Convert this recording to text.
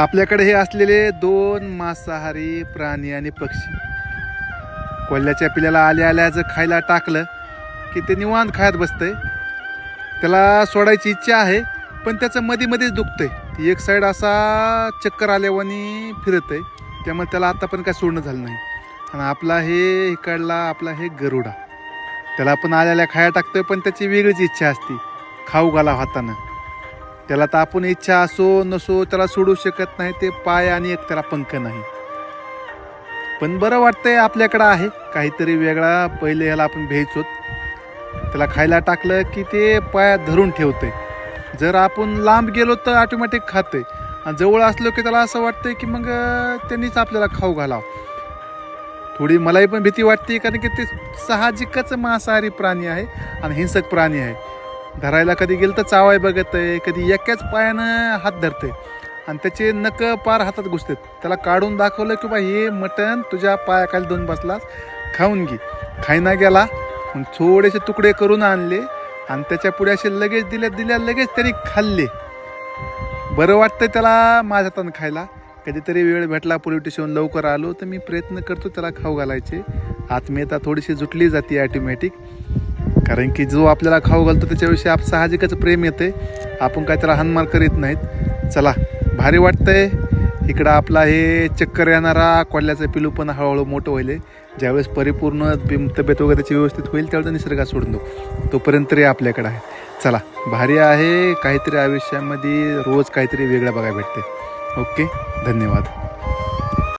आपल्याकडे हे असलेले दोन मांसाहारी प्राणी आणि पक्षी. कोल्ह्याच्या पिल्याला आल्या आल्या जर खायला टाकलं की ते निवांत खायत बसतंय. त्याला सोडायची इच्छा आहे पण त्याचं मध्ये मध्येच दुखतंय. एक साईड असा चक्कर आल्यावानी फिरत आहे त्यामुळे त्याला आता पण काय सोडणं झालं नाही. आणि आपला हे इकडला आपला हे गरुडा. त्याला आपण आल्याला खाया टाकतोय पण त्याची वेगळीच इच्छा असते. खाऊ घाला हातानं. त्याला तर आपण इच्छा असो नसो त्याला सोडू शकत नाही ते पाय आणि एक त्याला पंख नाही. पण बरं वाटतंय आपल्याकडं आहे काहीतरी वेगळा पहिले ह्याला आपण भ्यायचोत त्याला खायला टाकलं की ते पायात धरून ठेवतंय. जर आपण लांब गेलो तर ऑटोमॅटिक खाते आणि जवळ असलो की त्याला असं वाटतंय की मग त्यांनीच आपल्याला खाऊ घालावं. थोडी मलाही पण भीती वाटते कारण की ते साहजिकच मांसाहारी प्राणी आहे आणि हिंसक प्राणी आहे. धरायला कधी गेलं तर चावाय बघत आहे कधी एकाच पायानं हात धरते आणि त्याचे नक पार हातात घुसतात. त्याला काढून दाखवलं की बा हे मटण तुझ्या पायाखाली दोन बसलास खाऊन घे. खायना गेला मग थोडेसे तुकडे करून आणले आणि त्याच्या पुढे असे लगेच दिल्या दिल्या लगेच त्यांनी खाल्ले. बरं वाटतं त्याला माझ्या हातानं खायला. कधीतरी वेळ भेटला पोलीस स्टेशन लवकर आलो तर मी प्रयत्न करतो त्याला खाऊ घालायचे. आत्मीयता थोडीशी जुटली जाते ॲटोमॅटिक कारण की जो आपल्याला खाऊ घालतो त्याच्याविषयी आप साहजिकच प्रेम येते. आपण काय त्याला हानमार करीत नाहीत. चला भारी वाटतंय. इकडं आपला हे चक्कर येणारा कोल्ह्याचं पिलू पण हळूहळू मोठं होईल ज्यावेळेस परिपूर्ण तब्येत वगैरे त्याची व्यवस्थित होईल त्यावेळेस निसर्गात सोडून देऊ. तोपर्यंत तरी आपल्याकडे आहे. चला भारी आहे. काहीतरी आयुष्यामध्ये रोज काहीतरी वेगळं बघायला भेटते. ओके धन्यवाद.